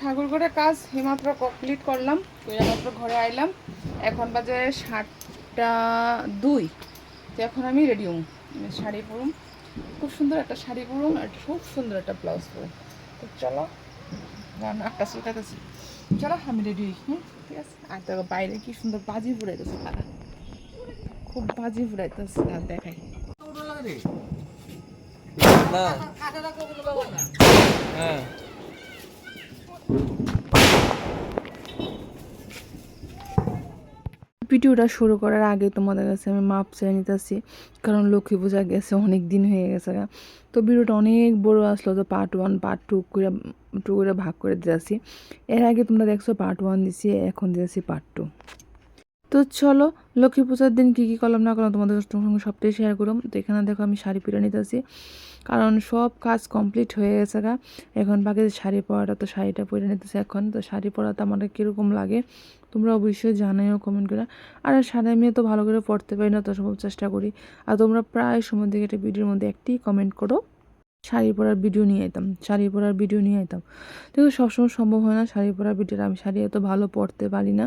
ঠাকুর করে কাজ এইমাত্র কমপ্লিট করলাম করে মাত্র ঘরে আইলাম। এখন বাজে সাতটা দুই। তো এখন আমি রেডি হম। শাড়ি পরুম। খুব সুন্দর একটা শাড়ি পরুম আর খুব সুন্দর একটা ব্লাউজ পরুম। তো চলো রান্না একটা চুলকাতেছি চলো আমি রেডি হই হুম ঠিক আছে? আর দেখো বাইরে কি সুন্দর বাজি ফুরাইতেছে তারা খুব বাজি ফুরাইতেছে আর দেখাই। না। হ্যাঁ। ভিডিওটা শুরু করার আগে তোমাদের কাছে আমি মাপ চেয়ে নিতেছি, কারণ লক্ষ্মী পূজা গেছে অনেক দিন হয়ে গেছে। তো ভিডিওটা অনেক বড় আসলো তো পার্ট ওয়ান পার্ট টু করে টু করে ভাগ করে দিয়েছি। এর আগে তোমরা দেখছ পার্ট ওয়ান দিছি, এখন দিয়েছি পার্ট টু তো চলো, লক্ষ্মী পূজার দিন কী কী করলাম না করলাম তোমাদের সঙ্গে সবটাই শেয়ার করলাম তো এখানে দেখো আমি শাড়ি পরে নিতেছি। কারণ সব কাজ কমপ্লিট হয়ে গেছে গা। এখন বাকি শাড়ি পরাটা, তো শাড়িটা পরে নিতেছে এখন। তো শাড়ি পরাতে আমার কীরকম লাগে, তোমরা অবশ্যই জানাইও কমেন্ট করে। আর শাড়ি আমি তো ভালো করে পড়তে পারি না, তো সব চেষ্টা করি। আর তোমরা প্রায় সময় দিকে একটা ভিডিওর মধ্যে একটি কমেন্ট করো। শাড়ি পরার ভিডিও নিয়ে আইতাম, শাড়ি পরার ভিডিও নিয়ে আইতাম। দেখো সবসময় সম্ভব হয় না শাড়ি পরার ভিডিওটা আমি শাড়ি এত ভালো পড়তে পারি না।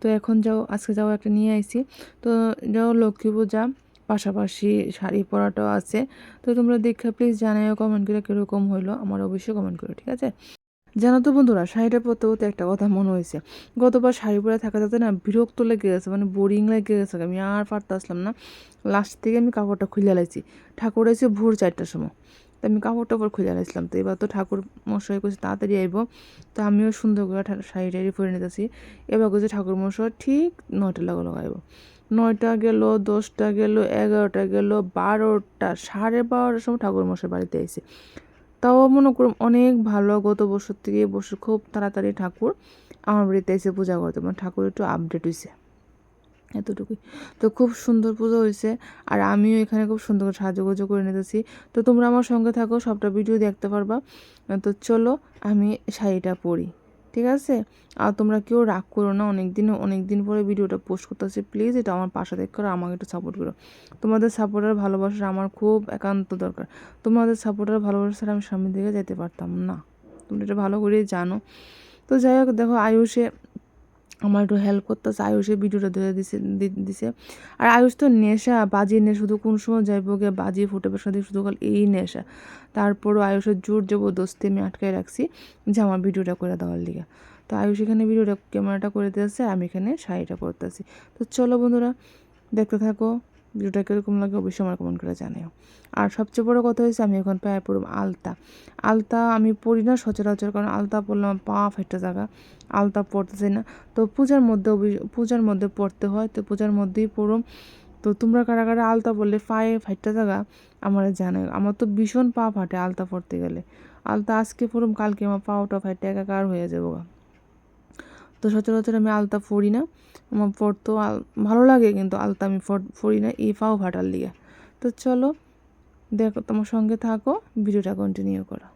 তো এখন যাও, আজকে যাও একটা নিয়ে আইছি। তো যাও, লক্ষ্মী পূজা, পাশাপাশি শাড়ি পরাটাও আছে। তো তোমরা দেখে প্লিজ জানাইও কমেন্ট করে কীরকম হইল, আমার অবশ্যই কমেন্ট করো, ঠিক আছে? জানো তো বন্ধুরা, শাড়িটা পরতে পরতে একটা কথা মনে হয়েছে গতবার শাড়ি পরে থাকা থাকতে না বিরক্ত লেগে গেছে মানে বোরিং লেগে গেছে, আমি আর পারতে আসলাম না। লাস্ট থেকে আমি কাপড়টা খুলে লাইছি। ঠাকুর এসে ভোর চারটার সময়। তো আমি কাপড় টাপড় খুলে লাইছিলাম তো এবার তো ঠাকুর মশাই করছে তাড়াতাড়ি আইব। তো আমিও সুন্দর করে শাড়ি টাড়ি পরে নিতেছি। এবার করছে ঠাকুর মশাই, ঠিক নয়টা লাগো লাগাইব নয়টা গেল, দশটা গেল, এগারোটা গেল, বারোটা, সাড়ে বারোটার সময় ঠাকুর মশাই বাড়িতে এসে তাও মনে করুন অনেক ভালো, গত বছর থেকে বছর খুব তাড়াতাড়ি ঠাকুর আমার বাড়িতে এসে পূজা করতে। মানে ঠাকুর একটু আপডেট হয়েছে এতটুকুই। তো খুব সুন্দর পুজো হয়েছে আর আমিও এখানে খুব সুন্দর করে সাহায্য করে নিতেছি। তো তোমরা আমার সঙ্গে থাকো, সবটা ভিডিও দেখতে পারবা। তো চলো আমি শাড়িটা পরি, ঠিক আছে? আর তোমরা কেউ রাগ করো না অনেক দিন অনেক দিন পরে ভিডিওটা পোস্ট করতেছি। প্লিজ এটা আমার পাশে দেখ করো, আমাকে একটু সাপোর্ট করো। তোমাদের সাপোর্টার ভালোবাসা আমার খুব একান্ত দরকার। তোমাদের সাপোর্টার ভালোবাসা ছাড়া আমি সামনের দিকে যেতে পারতাম না। তোমরা এটা ভালো করেই জানো। তো যাই হোক, দেখো আয়ুষে আমার একটু হেল্প করতেছে আয়ুষে ভিডিওটা ধরে দিছে আর আয়ুষ তো নেশা বাজি নে শুধু কোন সময় যাইব গে বাজি, ফুটে সাথে শুধু কাল এই নেশা। তারপরও আয়ুষের জোর জবরদস্তি আমি আটকায় রাখছি যে আমার ভিডিওটা করে দেওয়ার লিগে। তো আয়ুষ এখানে ভিডিওটা ক্যামেরাটা করে দিয়েছে, আমি এখানে শাড়িটা করতেছি তো চলো বন্ধুরা, দেখতে থাকো। ভিডিওটা কীরকম লাগে, অবশ্যই আমার কমেন্ট করে জানিও। আর সবচেয়ে বড় কথা হয়েছে, আমি এখন পায়ে পড়ব আলতা। আলতা আমি পড়ি না সচরাচর, কারণ আলতা পড়লাম পা ফেটে জায়গা, আলতা পড়তে চাই না। তো পূজার মধ্যে পূজার মধ্যে পড়তে হয়, তো পূজার মধ্যেই পড়ুম। তো তোমরা কারা কারা আলতা পড়লে পায়ে ফাইটটা জায়গা, আমার জানে আমার তো ভীষণ পা ফাটে আলতা পড়তে গেলে। আলতা আজকে পড়ুম, কালকে আমার পাওটা ফাইটে একাকার হয়ে যাব। তো সচরাচর আমি আলতা পড়ি না। আমার আল, ভালো লাগে কিন্তু আলতা আমি পড়ি না, এই পাও ফাটার লিগে। তো চলো, দেখো, তোমার সঙ্গে থাকো, ভিডিওটা কন্টিনিউ করো।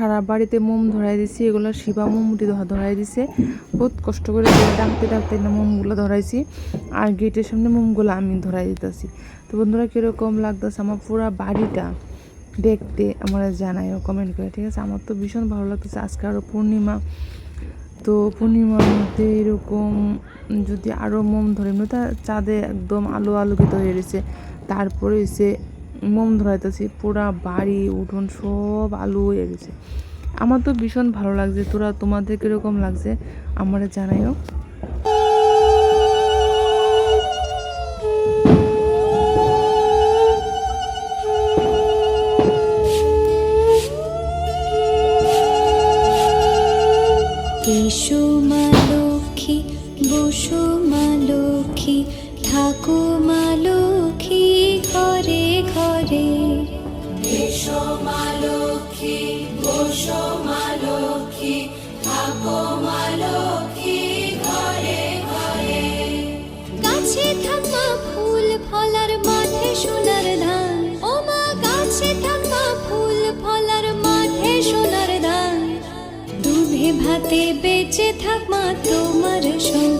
সারা বাড়িতে মোম ধরাই দিছি, এগুলো শিবা মোমটি ধরাই দিছে। বহুত কষ্ট করে ডাকতে ডাকতে না মোমগুলো ধরাইছি। আর গেটের সামনে মোমগুলো আমি ধরাই দিতেছি। তো বন্ধুরা, কীরকম লাগতেছে আমার পুরো বাড়িটা? দেখতে আমরা জানাই কমেন্ট করে, ঠিক আছে? আমার তো ভীষণ ভালো লাগতেছে। আজকে আরও পূর্ণিমা। তো পূর্ণিমার মধ্যে এরকম যদি আরও মোম ধরে তা চাঁদে একদম আলো আলোকিত হয়ে গেছে তারপরে এসে মন ধরাইতেছি, পুরা বাড়ি, উঠোন সব আলু হয়ে গেছে। আমার তো ভীষণ ভালো লাগছে, তোরা তোমাদের কীরকম লাগছে আমার জানাইও। এসো হাতে বেঁচে থাক মা তোমার সঙ্গে।